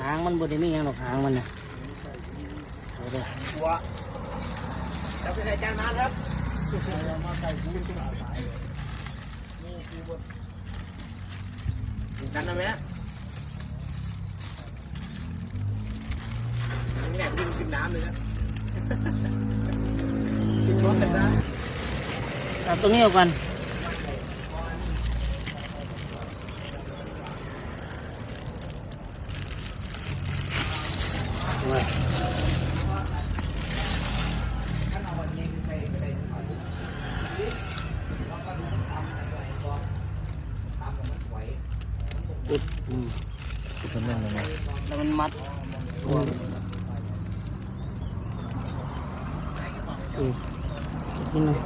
หางมันบไดมีหยังหรอกหางมันนะเดี๋ยวเดี๋ยวตัวจับใส่จานมาครับดันทำไมนะนี่แหละวิ่งขึ้นน้ำเลยนะขึ้นรถกันนะเอาตรงนี้ออกก่อน ว่าอุดอืมเป็นเรื่องยังไงแล้วมันมัดตัวอืมนี่นะ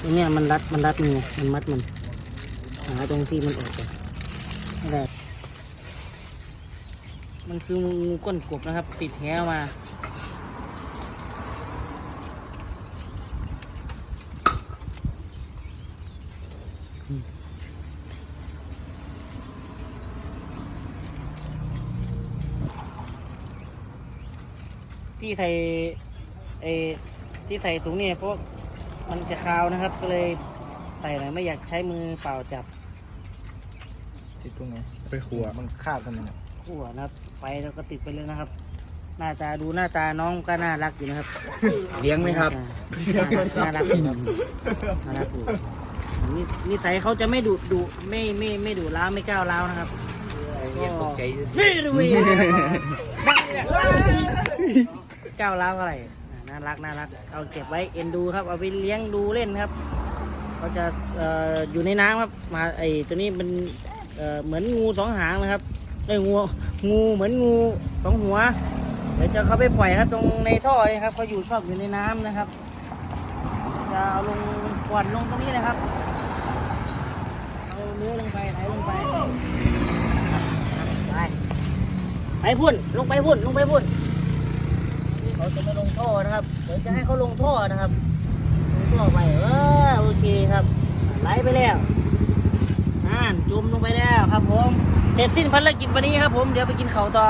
ตัวเนี้ยมันรัดมันรัดมือมันมัดมันหาตรงที่มันออกก่อนไม่ได้ มันคืองูก้นกบนะครับ ติดแหมาที่ใส่ไอ้ที่ใส่ถุงเนี่ยเพราะมันจะคาวนะครับ ก็เลยใส่หน่อยไม่อยากใช้มือเปล่าจับ ติดตรงไหนไปขัวมันคาบทำไมเนี่ย ขั้วนะครับ ไปแล้วก็ติดไปเลยนะครับ หน้าตาดูหน้าตาน้องก็น่ารักอยู่นะครับเลี้ยงไหมครับน่ารักอยู่ครับน่ารักอยู่นินิสัยเขาจะไม่ดุดุไม่ไม่ไม่ดุร้าวไม่ก้าวร้าวนะครับยังตกใจนี่ดูวีก้าวร้าวอะไรน่ารักน่ารักเอาเก็บไว้เอ็นดูครับ เอาไปเลี้ยงดูเล่นครับเขาจะเอ่ออยู่ในน้ำครับมาไอตัวนี้เป็นเอ่อเหมือนงูสองหางนะครับ ไอ้งูงูเหมือนงูสองหัว เดี๋ยวจะเขาไปปล่อยครับตรงในท่อเลยครับเขาอยู่ชอบอยู่ในน้ำนะครับ จะเอาลงกวนลงตรงนี้นะครับเอาเนื้อลงไปไหลลงไปไปไปพุ่นลงไปพุ่นลงไปพุ่นนี่เขาจะมาลงท่อนะครับเดี๋ยวจะให้เขาลงท่อนะครับ ลงท่อไปเออโอเคครับ ไหลไปแล้วอ่านจุ่มลงไป แล้วครับผม เสร็จสิ้นภารกิจวันนี้ครับผม เดี๋ยวไปกินข้าวต่อ